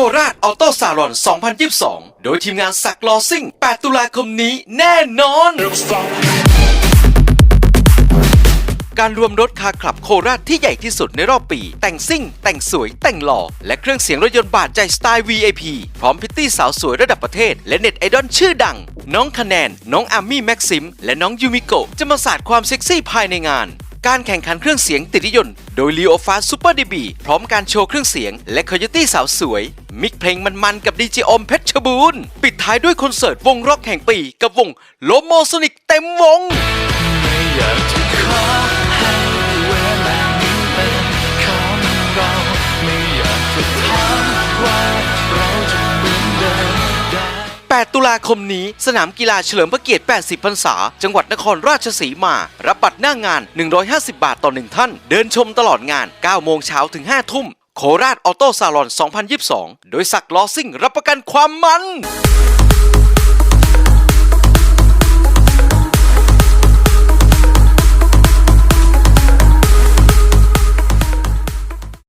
คราชออโต้ซาลอน 2022 โดยทีมงานสักลอซิ่ง 8 ตุลาคมนี้แน่นอน การรวมรถคาร์คลับโคราชที่ใหญ่ที่สุดในรอบปี แต่งซิ่ง แต่งสวย แต่งหล่อ และเครื่องเสียงรถยนต์บาดใจสไตล์ VIP พร้อมพิตตี้สาวสวยระดับประเทศ และเน็ตไอดอลชื่อดัง น้องคะแนน น้องอามี่แม็กซิม และน้องยูมิโกะจะมาสาดความเซ็กซี่ภายในงาน การแข่งขันเครื่องเสียงติดนิยนต์โดย Leo f a s Super DB พร้อมการโชว์เครื่องเสียง และคอยตี้สาวสวย มิกเพลงมันๆกับดีเจอมเพชรบูรณ์ปิดท้ายด้วยคอนเสิร์ตวงร็อกแห่งปีกับวงโลโมโซนิกเต็มวงอยากจะขอให้เวลานี้เป็นของเราไม่อยากจะถามว่าเราจะ 8 ตุลาคมนี้ สนามกีฬาเฉลิมพระเกียรติ 80 พรรษา จังหวัดนครราชสีมา รับบัตรหน้างาน 150 บาทต่อหนึ่งท่าน เดินชมตลอดงาน 9 โมงเช้าถึง 5 ทุ่ม โคราชออโต้ซาลอน 2022 โดยสักลอซิ่งรับประกันความมัน